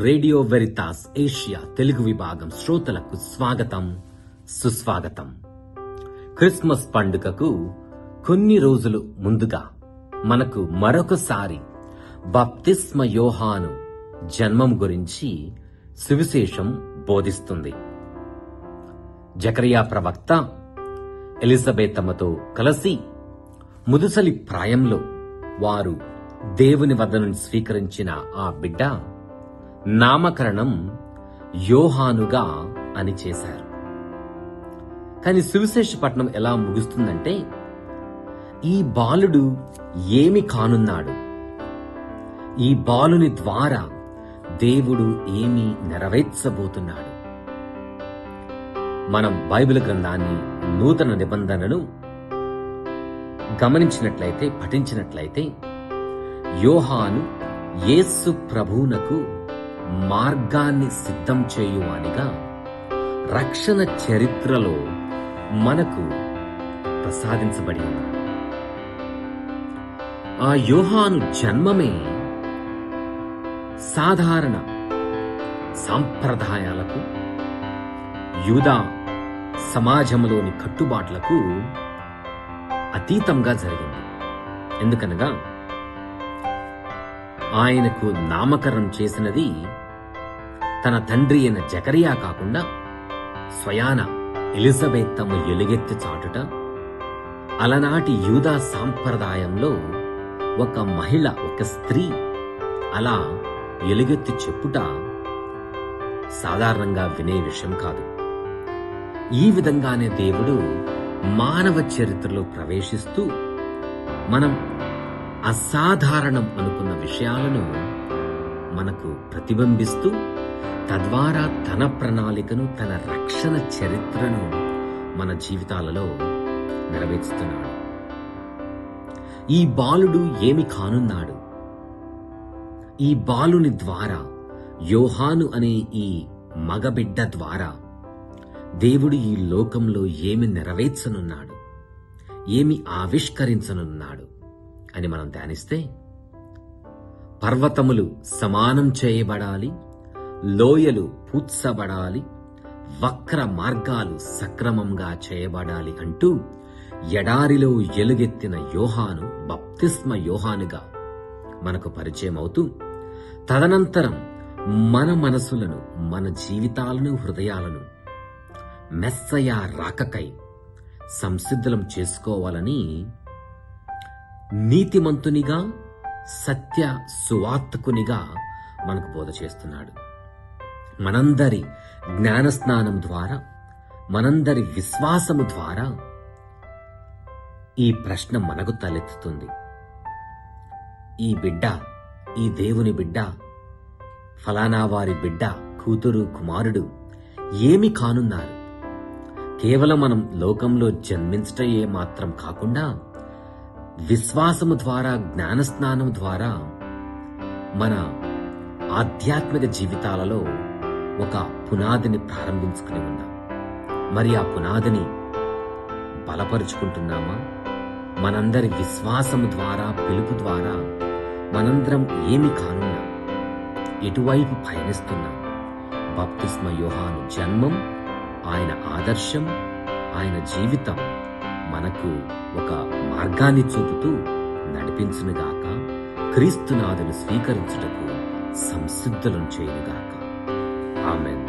Radio Veritas Asia Telugu విభాగం శ్రోతలకు స్వాగతం సుస్వాగతం. క్రిస్మస్ పండుగకు కొన్ని రోజులు ముందుగా మనకు మరొకసారి బప్తిస్మ యోహాను జన్మం గురించి సువిశేషం బోధిస్తుంది. జకరియా ప్రవక్త ఎలిజబెతమ్మతో కలిసి ముదుసలి ప్రాయంలో వారు దేవుని వద్ద నుండి స్వీకరించిన ఆ బిడ్డ నామకరణం యోహానుగా అని చేశారు. కానీ సువిశేషపట్నం ఎలా ముగుస్తుందంటే ఈ బాలుడు ఏమి కానున్నాడు? ఈ బాలుని ద్వారా దేవుడు ఏమి నెరవేర్చబోతున్నాడు? మనం బైబిల్ గ్రంథాన్ని నూతన నిబంధనను గమనించినట్లయితే పఠించినట్లయితే యోహాను యేసు ప్రభువునకు మార్గాన్ని సిద్ధం చేయువానిగా రక్షణ చరిత్రలో మనకు ప్రసాదించబడి ఆ యోహాను జన్మమే సాధారణ సాంప్రదాయాలకు యూదా సమాజంలోని కట్టుబాట్లకు అతీతంగా జరిగింది. ఎందుకనగా ఆయనకు నామకరణం చేసినది తన తండ్రి అయిన జకరియా కాకుండా స్వయాన ఎలిజబెత్ తమ ఎలుగెత్తి చాటుట అలనాటి యూదా సాంప్రదాయంలో ఒక మహిళ ఒక స్త్రీ అలా ఎలుగెత్తి చెప్పుట సాధారణంగా వినే విషయం కాదు. ఈ విధంగానే దేవుడు మానవ చరిత్రలో ప్రవేశిస్తూ మనం అసాధారణం అనుకున్న విషయాలను మనకు ప్రతిబింబిస్తూ తద్వారా తన ప్రణాళికను తన రక్షణ చరిత్రను మన జీవితాలలో నెరవేర్చుతున్నాడు. ఈ బాలుడు ఏమి కానున్నాడు? ఈ బాలుని ద్వారా యోహాను అనే ఈ మగబిడ్డ ద్వారా దేవుడు ఈ లోకంలో ఏమి నెరవేర్చనున్నాడు? ఏమి ఆవిష్కరించనున్నాడు? అని మనం ధ్యానిస్తే పర్వతములు సమానం చేయబడాలి లోయలు పూడ్చబడాలి వక్ర మార్గాలు సక్రమంగా చేయబడాలి అంటూ ఎడారిలో ఎలుగెత్తిన యోహాను బప్తిస్మ యోహానుగా మనకు పరిచయం అవుతూ తదనంతరం మన మనసులను మన జీవితాలను హృదయాలను మెస్సయా రాకకై సంసిద్ధలం చేసుకోవాలని నీతిమంతునిగా సత్య సువార్తకునిగా మనకు బోధ చేస్తున్నాడు. మనందరి జ్ఞానస్నానం ద్వారా మనందరి విశ్వాసము ద్వారా ఈ ప్రశ్న మనకు తలెత్తుతుంది. ఈ బిడ్డ ఈ దేవుని బిడ్డ ఫలానా వారి బిడ్డ కూతురు కుమారుడు ఏమి కానున్నారు? కేవలం మనం లోకంలో జన్మించటయే మాత్రం కాకుండా విశ్వాసము ద్వారా జ్ఞానస్నానం ద్వారా మన ఆధ్యాత్మిక జీవితాలలో ఒక పునాదిని ప్రారంభించుకుని ఉన్నాం. మరి ఆ పునాదిని బలపరుచుకుంటున్నామా? మనందరి విశ్వాసము ద్వారా పిలుపు ద్వారా మనందరం ఏమి కానున్నాం? ఎటువైపు పయనిస్తున్నాం? బప్తిస్మ యోహాను జన్మం ఆయన ఆదర్శం ఆయన జీవితం మనకు ఒక మార్గాన్ని చూపుతూ నడిపించునుగాక క్రీస్తునాథులు స్వీకరించుటకు సంసిద్ధులను చేయనుగాక. ఆమె